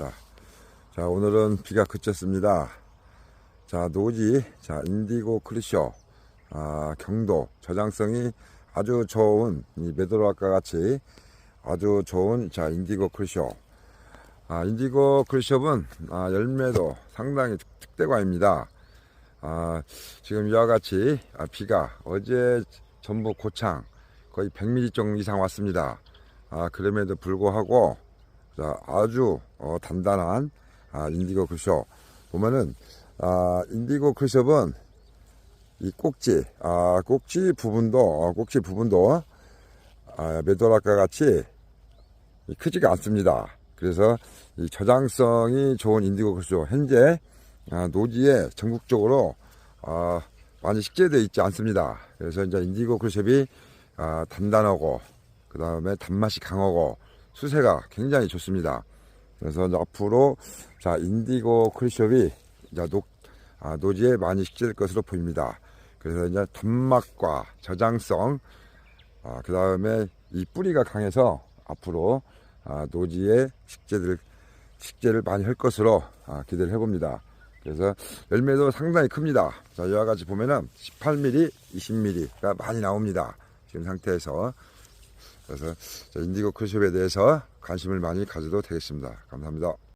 자, 자 오늘은 비가 그쳤습니다. 자 노지, 자 인디고 크리쇼, 아 경도 저장성이 아주 좋은 이 메도락과 같이 아주 좋은 자 인디고 크리쇼. 아 인디고 크리숍은 아, 열매도 상당히 특- 특대과입니다. 아 지금 이와 같이 아, 비가 어제 전부 고창 거의 100mm 정도 이상 왔습니다. 아 그럼에도 불구하고 자, 아주 어, 단단한 아, 인디고 크숍 보면은 아, 인디고 크숍은 이 꼭지 아, 꼭지 부분도 어, 꼭지 부분도 아, 메도락과 같이 이 크지가 않습니다. 그래서 이 저장성이 좋은 인디고 크숍 현재 아, 노지에 전국적으로 아, 많이 식재되어 있지 않습니다. 그래서 이제 인디고 크숍이 아, 단단하고 그 다음에 단맛이 강하고 수세가 굉장히 좋습니다. 그래서 이제 앞으로 자 인디고 크리숍이 이제 녹, 아, 노지에 많이 식재될 것으로 보입니다. 그래서 이제 단맛과 저장성, 아, 그 다음에 이 뿌리가 강해서 앞으로 아, 노지에 식재들 식재를 많이 할 것으로 아, 기대를 해봅니다. 그래서 열매도 상당히 큽니다. 자 이와 같이 보면은 18mm, 20mm가 많이 나옵니다. 지금 상태에서 그래서 자, 인디고 크숍에 대해서 관심을 많이 가져도 되겠습니다. 감사합니다.